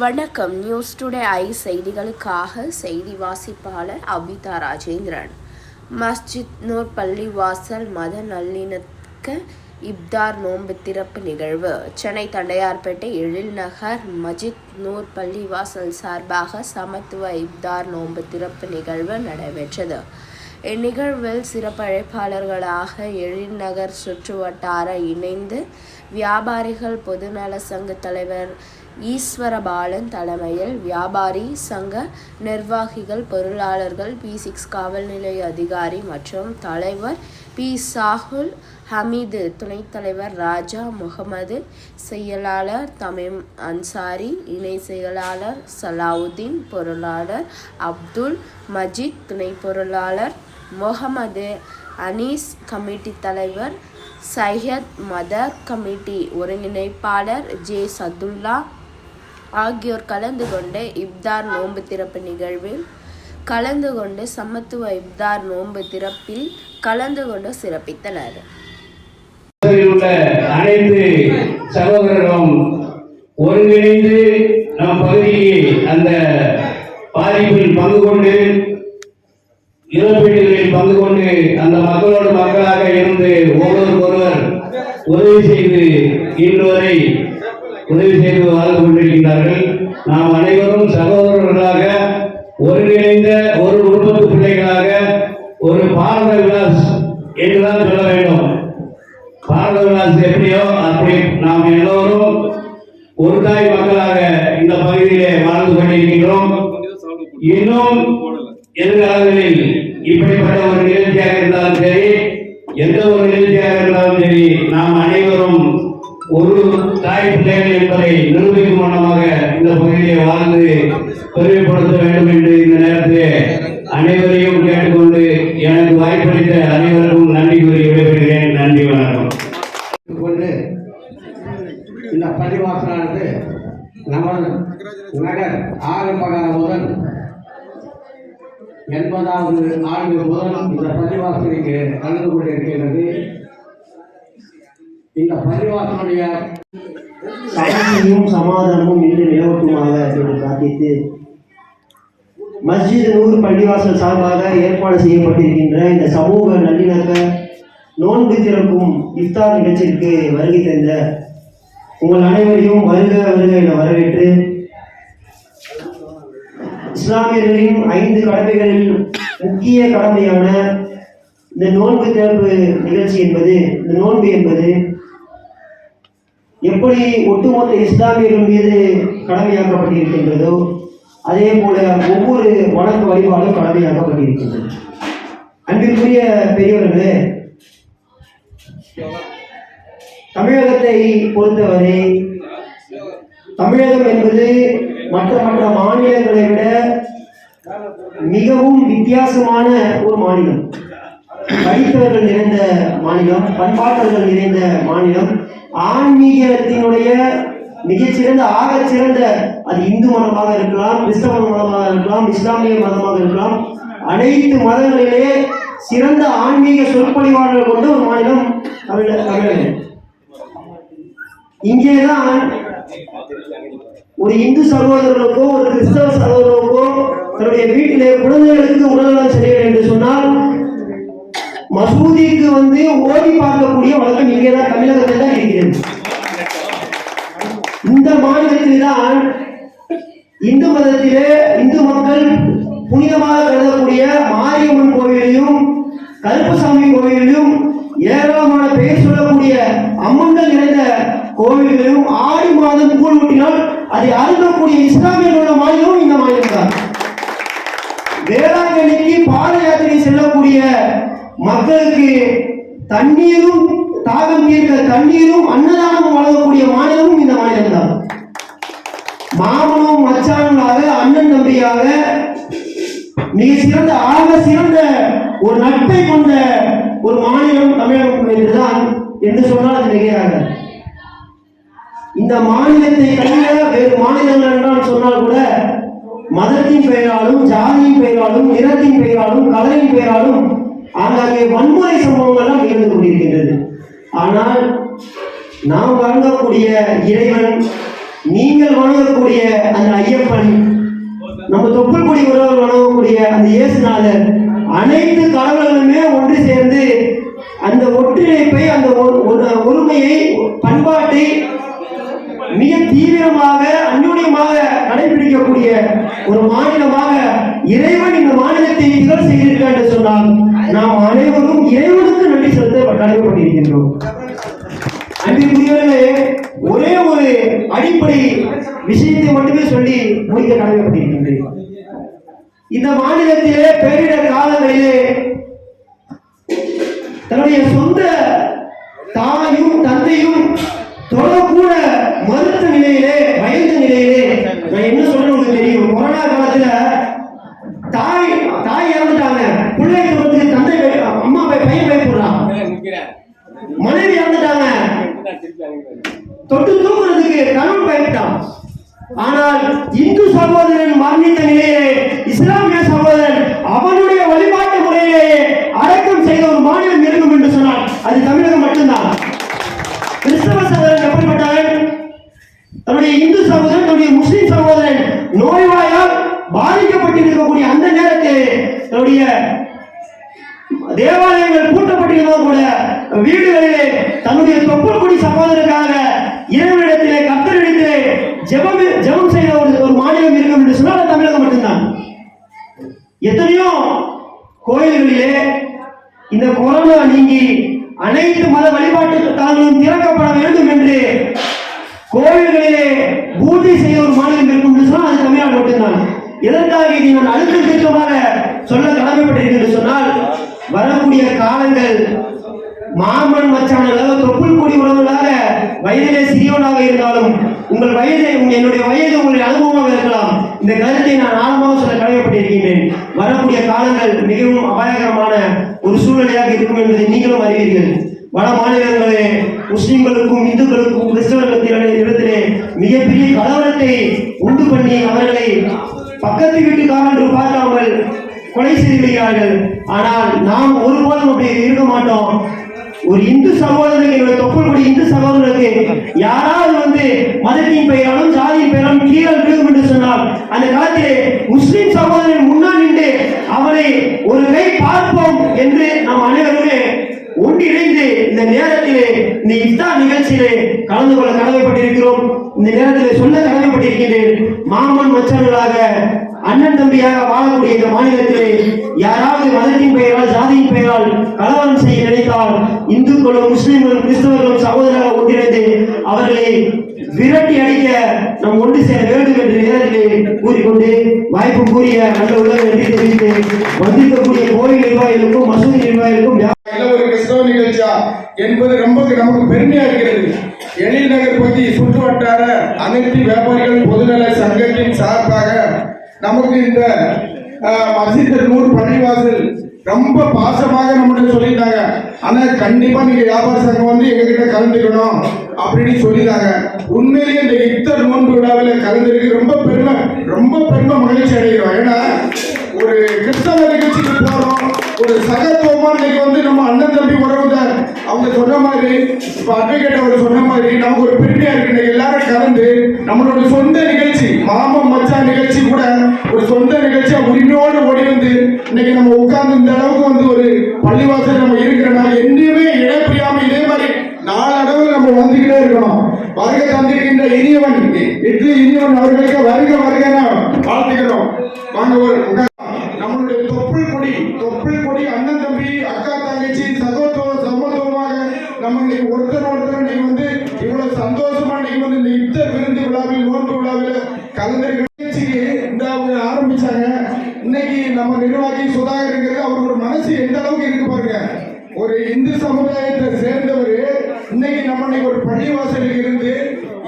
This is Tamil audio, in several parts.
வணக்கம். நியூஸ் டுடே ஐ செய்திகளுக்காக செய்தி வாசிப்பாளர் அபிதா ராஜேந்திரன். மஸ்ஜித் நூர் பள்ளிவாசல் மத நல்லிணக்க இப்தார் நோன்பு திறப்பு நிகழ்வு. சென்னை தண்டையார்பேட்டை எழில் நகர் மஜித் நூர் பள்ளிவாசல் சார்பாக சமத்துவ இப்தார் நோன்பு திறப்பு நிகழ்வு நடைபெற்றது. இந்நிகழ்வில் சிறப்பு அழைப்பாளர்களாக எழில்நகர் சுற்றுவட்டார இணைந்து வியாபாரிகள் பொதுநல சங்க தலைவர் ஈஸ்வரபாலன் தலைமையில் வியாபாரி சங்க நிர்வாகிகள் பொருளாளர்கள் பி சிக்ஸ் காவல் நிலைய அதிகாரி மற்றும் தலைவர் பி சாகுல் ஹமீது துணைத் தலைவர் ராஜா முகமது செயலாளர் தமிம் அன்சாரி இணை செயலாளர் சலாவுதீன் பொருளாளர் அப்துல் மஜீத் துணை பொருளாளர் முகமது அனீஸ் கமிட்டி தலைவர் சையத் மதர் கமிட்டி ஒருங்கிணைப்பாளர் ஜே சதுல்லா ஆகியோர் கலந்து கொண்ட இப்தார் நோன்பு திறப்பு நிகழ்வில் கலந்து கொண்டு சமத்துவ இப்தார் நோன்பு திறப்பில் கலந்து கொண்டு சிறப்பித்தனர். அனைத்து சகோதரர்களும் ஒருங்கிணைந்து நம் பகுதிக்கு அந்த பாதிப்பில் பங்கு கொண்டு இழப்பீடுகளில் பங்கு கொண்டு அந்த மக்களோடு மக்களாக இருந்து ஒருவருக்கொருவர் உதவி செய்து இன்று வரை உதவி செய்து வாழ்ந்து கொண்டிருக்கின்றார்கள். நாம் அனைவரும் சகோதரர்களாக ஒருங்கிணைந்த ஒரு குடும்பத்து பிள்ளைகளாக ஒரு பாரத விலாஸ் என்றுதான் சொல்ல வேண்டும். பாரத விலாஸ் எப்படியோ அப்படி நாம் எல்லோரும் ஒரு தாய் மக்களாக இந்த பகுதியிலே வாழ்ந்து கொண்டிருக்கின்றோம். இன்னும் எதிர்காலங்களில் இப்படிப்பட்ட ஒரு நிகழ்ச்சியாக இருந்தாலும் சரி எந்த ஒரு இந்த பள்ளிவாசலானது நமது நகர் ஆரம்பகாலம் முதல் எண்பதாவது ஆண்டு முதல் இந்த பள்ளிவாசலுக்கு கலந்து கொண்டிருக்கிறது இந்த பள்ளிவாசலுடைய சாந்தியும் சமாதானமும் இன்று நிலவட்டுமாக என்று பிரார்த்தித்து மஸ்ஜித் நூர் பள்ளிவாசல் சார்பாக ஏற்பாடு செய்யப்பட்டிருக்கின்ற இந்த சமூக நல்லிணக்க நோன்பு திறக்கும் இஃப்தார் நிகழ்ச்சிக்கு வருகை தந்த உங்கள் அனைவரையும் வருக வருக என வரவேற்று இஸ்லாமியர்களின் ஐந்து கடமைகளில் முக்கிய கடமையான இந்த நோன்பு திறப்பு நிகழ்ச்சி என்பது இந்த நோன்பு என்பது எப்படி ஒட்டுமொத்த இஸ்லாமியர்கள் மீது கடமையாக்கப்பட்டிருக்கின்றதோ அதே போல ஒவ்வொரு வணக்க வழிபாடும் கடமையாக்கப்பட்டிருக்கின்றது. அன்பிற்குரிய பெரியவர்களே தமிழகத்தை பொறுத்தவரை தமிழகம் என்பது மற்ற மற்ற மாநிலங்களை விட மிகவும் வித்தியாசமான ஒரு மாநிலம். படித்தவர்கள் நிறைந்த மாநிலம் பண்பாட்டவர்கள் நிறைந்த மாநிலம். ஆன்மீகத்தினுடைய மிகச்சிறந்த ஆக சிறந்த அது இந்து மதமாக இருக்கலாம் கிறிஸ்தவ மதமாக இருக்கலாம் இஸ்லாமிய மதமாக இருக்கலாம் அனைத்து மதங்களிலே சிறந்த ஆன்மீக சொற்பொழிவாளர்கள் கொண்ட ஒரு மாநிலம் தமிழக தமிழகம். இங்கேதான் ஒரு இந்து சகோதரனுக்கோ ஒரு கிறிஸ்தவ சகோதரனுக்கோ தன்னுடைய வீட்டிலே குழந்தைகளுக்கு உடல்நலம் சரியில்லை என்று சொன்னால் மசூதிக்கு வந்து ஓடி பார்க்கக்கூடிய வழக்கம் இங்கே தான் தமிழகத்தில் தான் இருக்கிறது. இந்த மாநிலத்தில் தான் இந்து மதத்திலே இந்து மக்கள் புனிதமாக கருதக்கூடிய மாரியம்மன் கோவிலையும் கருப்பசாமி கோவிலையும் மிக சிறந்த ஆக சிறந்த ஒரு நட்பை கொண்ட ஒரு மாநிலம் தமிழகம் என்றுதான் என்று சொன்னால் அது மிகையாக இந்த மாநிலத்தை தவிர வேறு மாநிலங்கள் என்றால் சொன்னால் கூட மதத்தின் பெயராலும் ஜாதியின் பெயராலும் நிறத்தின் பெயராலும் கலரின் பெயராலும் ஆங்காங்கே வன்முறை சம்பவங்கள்லாம் நிகழ்ந்து கொண்டிருக்கின்றது. ஆனால் நாம் வழங்கக்கூடிய இறைவன் நீங்கள் வணங்கக்கூடிய அந்த ஐயப்பன் நம்ம தொப்புள்குடி உறவு வணங்கக்கூடிய அந்த இயேசுநாதர் அனைத்து கடவுள்களுமே ஒன்று சேர்ந்து அந்த ஒற்றுழைப்பை அந்த ஒரு- ஒருமையை பண்பாட்டை மிக தீவிரமாக அந்யோன்யமாக கடைபிடிக்கக்கூடிய ஒரு மாநிலமாக இறைவன் இந்த மாநிலத்தை திகழ் செய்திருக்க என்று சொன்னால் நாம் அனைவரும் இறைவனுக்கு நன்றி செலுத்த கடமைப்பட்டிருக்கின்றோம் அன்பிற்குரியவர்களே ஒரே ஒரு அடிப்படை விஷயத்தை மட்டுமே சொல்லி முடிக்க கடமைப்பட்டிருக்கின்றேன். இந்த மாநிலத்திலே பேரிடர் காலங்களிலே தன்னுடைய சொந்த தாயும் தொட்டு அதுக்கு கணவன் பயிட்டான் ஆனால் இந்து சகோதரன் மரணித்த நிலையிலே இஸ்லாமிய சகோதரன் அவனுடைய வழிபாட்டு முறையிலேயே அடக்கம் செய்த ஒரு மாநிலம் இருக்கும் என்று சொன்னால் அது தமிழகம் மட்டும்தான். கிறிஸ்தவ சகோதரன் எப்படிப்பட்டவன் தன்னுடைய இந்து சகோதரன் தன்னுடைய முஸ்லிம் சகோதரன் நோய்வாயால் பாதிக்கப்பட்டிருக்கக்கூடிய அந்த நேரத்தில் தன்னுடைய தேவாலயங்கள் பூட்டப்பட்டிருந்தோம் கூட வீடுகளிலே மாமன் மச்சானாக தொப்புள் கொடி உறவுகளாக வயதிலே சிறியவனாக இருந்தாலும் உங்கள் வயதை என்னுடைய வயது உங்களுடைய அனுபவமாக இருக்கலாம். இந்த கருத்தை நான் ஆழமாக சொல்ல கடமைப்பட்டிருக்கின்றேன். வரக்கூடிய காலங்கள் மிகவும் அபாயகரமான ஒரு சூழ்நிலையாக இருக்கும் என்பதை நீங்களும் அறிவீர்கள். வட மாநிலங்களே முஸ்லிம்களுக்கும் இந்துக்களுக்கும் கிறிஸ்தவர்களுக்கும் இடத்திலே மிகப்பெரிய கலவரத்தை உண்டு பண்ணி அவர்களை பக்கத்து வீட்டுக்காரன் என்று பார்க்காமல் கொலை செய்து விடுகிறார்கள். ஆனால் நாம் ஒருபோதும் அப்படி இருக்க மாட்டோம். ஒரு இந்து சகோதரனுக்கு என்னுடைய தொப்புள்படி இந்து சகோதரனுக்கு யாராவது வந்து மதத்தின் பெயராலும் ஜாதியின் பெயராலும் கீழே விழுகும் என்று சொன்னால் அந்த காலத்திலே முஸ்லிம் சகோதரன் முன்னால் நின்று அவனை ஒரு கை பார்ப்போம் என்று நாம் அனைவருமே ஒன்றிணைந்து இந்த நேரத்திலே இந்த இஃப்தார் நிகழ்ச்சியிலே கலந்து கொள்ள கடமைப்பட்டிருக்கிறோம். இந்த நேரத்தில் சொல்ல கடமைப்பட்டிருக்கின்றேன். மாமன் மச்சர்களாக அண்ணன் தம்பியாக வாழக்கூடிய இந்த மாநிலத்திலே யாராவது மதத்தின் பெயரால் ஜாதியின் பெயரால் கலவரம் செய்ய நினைத்தால் இந்துக்களும் முஸ்லிம்களும் கிறிஸ்தவர்களும் சகோதரராக ஒன்றிணைந்து அவர்களை விரட்டி அடிக்க நாம் ஒன்று சேர வேண்டும் என்ற நேரத்திலே கூறிக்கொண்டு வாய்ப்பு கூறிய நல்ல உள்ள நன்றி தெரிவித்து வந்திருக்கக்கூடிய கோயில் நிர்வாகிகளுக்கும் மசூதி நிர்வாகிகளுக்கும் ஒரு கிறிஸ்தவ நிகழ்ச்சியா? என்பது ரொம்ப நமக்கு பெருமையா இருக்கிறது. எழில் நகர் பகுதி சுற்று வட்டார அனைத்து வியாபாரிகள் பொதுநல சங்கத்தின் சார்பாக நமக்கு இந்த மசித மஸ்ஜித் நூர் பள்ளிவாசல் ரொம்ப பாசமாக நம்மகிட்ட சொல்லிட்டாங்க ஆனா கண்டிப்பா நீங்க வியாபார சங்கம் வந்து எங்ககிட்ட கலந்துக்கணும் அப்படின்னு சொல்லிட்டாங்க உண்மையிலேயே இந்த இத்தர் நோன்பு விழாவில் கலந்துருக்கு ரொம்ப பெருமை ரொம்ப பெருமை மகிழ்ச்சி அடைகிறோம். ஏன்னா ஒரு கிறிஸ்தவ நிகழ்ச்சிக்கு போறோம். ஒரு சகத்துவமா இன்னைக்கு வந்து நம்ம அண்ணன் தம்பி உறவுதார் அவங்க சொன்ன மாதிரி இப்ப அட்வொகேட் அவர் சொன்ன மாதிரி நமக்கு ஒரு பெருமையா இருக்கு. எல்லாரும் கலந்து நம்மளோட சொந்த நிகழ்ச்சி நிகழ்ச்சி கூட ஒரு சொந்த நிகழ்ச்சியா உரிமையோடு ஓடி வந்து இன்னைக்கு நம்ம உட்கார்ந்து இந்த அளவுக்கு வந்து ஒரு பள்ளிவாசல் நம்ம இருக்கிறனால என்னையுமே இடைப்பிரியாம இதே மாதிரி நாளடைவில் நம்ம வந்துகிட்டே இருக்கணும். வருகை தந்திருக்கின்ற இனியவன் இட்லி இனியவன் அவர்களுக்கு வருக வருக வாழ்த்துக்கிறோம் வாங்க ஒரு நம்மளுடைய தொப்புள் கொடி தொப்புள் கொடி அண்ணன் தம்பி அக்கா தங்கச்சி சகோதர சமத்துவமாக நம்ம இன்னைக்கு ஒருத்தர் ஒருத்தர் இன்னைக்கு வந்து இவ்வளவு சந்தோஷமா இன்னைக்கு வந்து இந்த யுத்த விருந்து விழாவில் நோன்பு விழாவில் கலந்துருக்க இன்னைக்கு நம்ம நிர்வாகி சுதாகருங்கிறது அவரோட மனசு எந்த அளவுக்கு இருக்கு பாருங்க. ஒரு இந்து சமுதாயத்தை சேர்ந்தவர் இன்னைக்கு நம்ம இன்னைக்கு ஒரு பள்ளிவாசலுக்கு இருந்து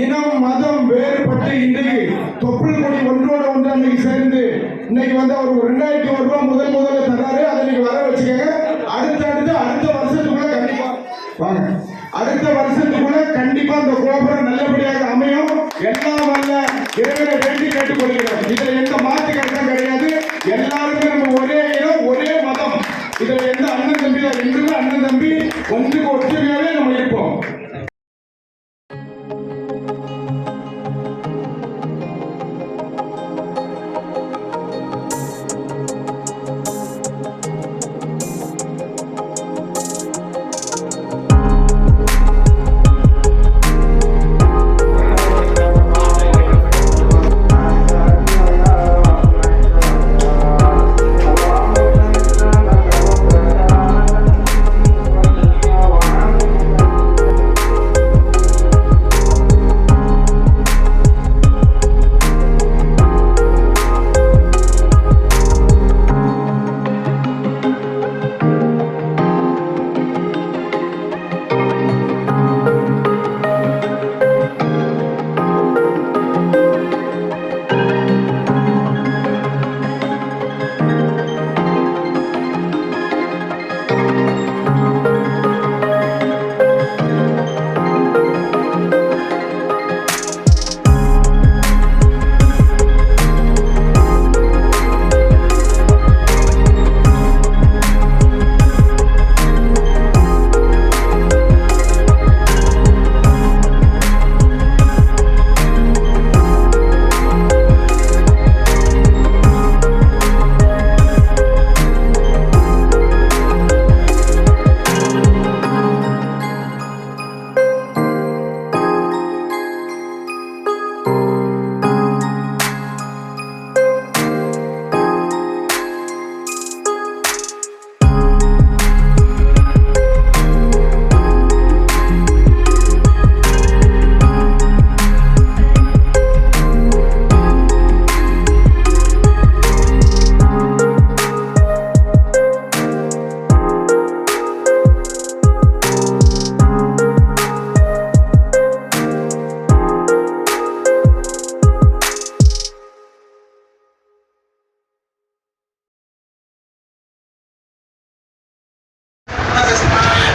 இனம் மதம் வேறுபட்டு இன்றைக்கு தொப்புள் கொடி ஒன்றோட ஒன்று அன்னைக்கு சேர்ந்து இன்னைக்கு வந்து அவர் ஒரு ரெண்டாயிரத்தி ஒரு ரூபாய் முதல் முதல்ல தர்றாரு. அதை நீங்க வர வச்சுக்கோங்க. அடுத்த அடுத்து அடுத்த வருஷத்துக்குள்ள கண்டிப்பா வாங்க. அடுத்த வருஷத்துக்குள்ள கண்டிப்பா அந்த கோபுரம் நல்லபடியாக அமையும். எல்லாம் வல்ல இறைவனை வேண்டி கேட்டுக்கொள்கிறோம். இதுல எந்த மாற்று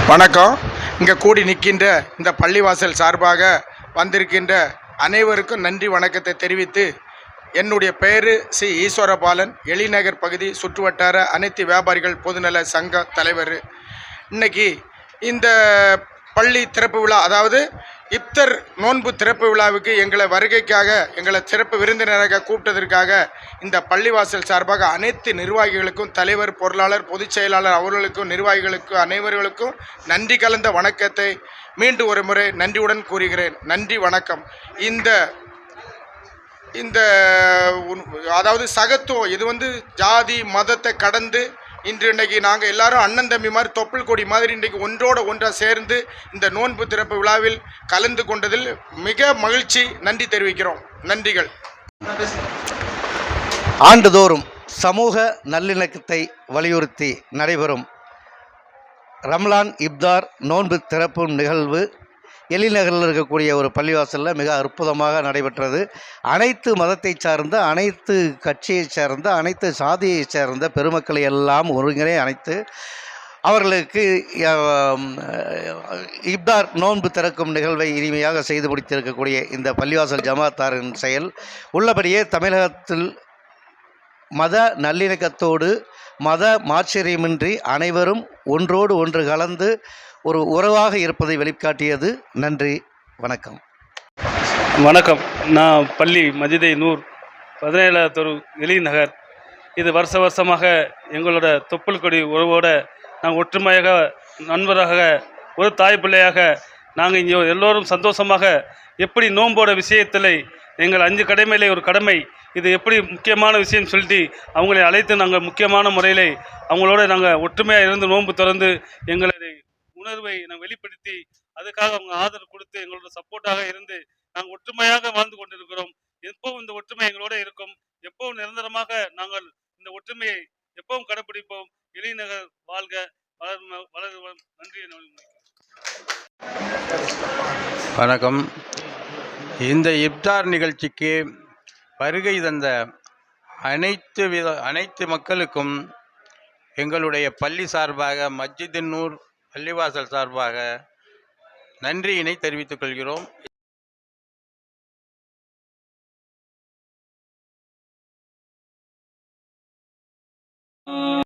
வணக்கம். இங்கே கூடி நிற்கின்ற இந்த பள்ளிவாசல் சார்பாக வந்திருக்கின்ற அனைவருக்கும் நன்றி வணக்கத்தை தெரிவித்து என்னுடைய பெயர் சி. ஈஸ்வரபாலன். எளிநகர் பகுதி சுற்றுவட்டார அனைத்து வியாபாரிகள் பொதுநல சங்க தலைவர். இன்னைக்கு இந்த பள்ளி திறப்பு விழா அதாவது இப்தர் நோன்பு திறப்பு விழாவுக்கு எங்களை வருகைக்காக எங்களை சிறப்பு விருந்தினராக கூப்பிட்டதற்காக இந்த பள்ளிவாசல் சார்பாக அனைத்து நிர்வாகிகளுக்கும் தலைவர் பொருளாளர் பொதுச் செயலாளர் அவர்களுக்கும் நிர்வாகிகளுக்கும் அனைவர்களுக்கும் நன்றி கலந்த வணக்கத்தை மீண்டும் ஒரு முறை நன்றியுடன் கூறுகிறேன். நன்றி வணக்கம். இந்த இந்த அதாவது சகத்துவம் இது வந்து ஜாதி மதத்தை கடந்து இன்று இன்றைக்கி நாங்கள் எல்லாரும் அண்ணன் தம்பி மாதிரி தொப்புள் கொடி மாதிரி இன்றைக்கு ஒன்றோட ஒன்றாக சேர்ந்து இந்த நோன்பு திறப்பு விழாவில் கலந்து கொண்டதில் மிக மகிழ்ச்சி நன்றி தெரிவிக்கிறோம். நன்றிகள். ஆண்டுதோறும் சமூக நல்லிணக்கத்தை வலியுறுத்தி நடைபெறும் ரம்லான் இப்தார் நோன்பு திறப்பு நிகழ்வு எழில்நகரில் இருக்கக்கூடிய ஒரு பள்ளிவாசலில் மிக அற்புதமாக நடைபெற்றது. அனைத்து மதத்தை சார்ந்த அனைத்து கட்சியை சேர்ந்த அனைத்து சாதியை சேர்ந்த பெருமக்களை எல்லாம் ஒருங்கிணை அனைத்து அவர்களுக்கு இப்தார் நோன்பு திறக்கும் நிகழ்வை இனிமையாக செய்து முடித்திருக்கக்கூடிய இந்த பள்ளிவாசல் ஜமாத்தாரின் செயல் உள்ளபடியே தமிழகத்தில் மத நல்லிணக்கத்தோடு மத மாச்சரியமின்றி அனைவரும் ஒன்றோடு ஒன்று கலந்து ஒரு உறவாக இருப்பதை வெளிக்காட்டியது. நன்றி. வணக்கம். வணக்கம். நான் பள்ளி மஜிதை நூர் பதினேழாவது தெரு எலி நகர். இது வருஷ வருஷமாக எங்களோட தொப்புள் கொடி உறவோட நாங்கள் ஒற்றுமையாக நண்பராக ஒரு தாய் பிள்ளையாக நாங்கள் இங்கே எல்லோரும் சந்தோஷமாக எப்படி நோம்போட விஷயத்தில் எங்கள் அஞ்சு கடமையிலே ஒரு கடமை இது எப்படி முக்கியமான விஷயம் சொல்லிட்டு அவங்களை அழைத்து நாங்கள் முக்கியமான முறையில் அவங்களோட நாங்கள் ஒற்றுமையாக இருந்து நோன்பு திறந்து எங்களை உணர்வை நாங்கள் வெளிப்படுத்தி அதுக்காக அவங்க ஆதரவு கொடுத்து எங்களோட சப்போர்ட்டாக இருந்து நாங்கள் ஒற்றுமையாக வாழ்ந்து கொண்டிருக்கிறோம். எப்பவும் இந்த ஒற்றுமை எங்களோட இருக்கும். எப்பவும் நிரந்தரமாக நாங்கள் இந்த ஒற்றுமையை எப்பவும் கடைபிடிப்போம் எளிநகர் வாழ்க. வளர் வளர் நன்றி. வணக்கம். இந்த இப்தார் நிகழ்ச்சிக்கு வருகை தந்த அனைத்து வித அனைத்து மக்களுக்கும் எங்களுடைய பள்ளி சார்பாக மஸ்ஜிதின்னூர் பள்ளிவாசல் சார்பாக நன்றியினை தெரிவித்துக் கொள்கிறோம்.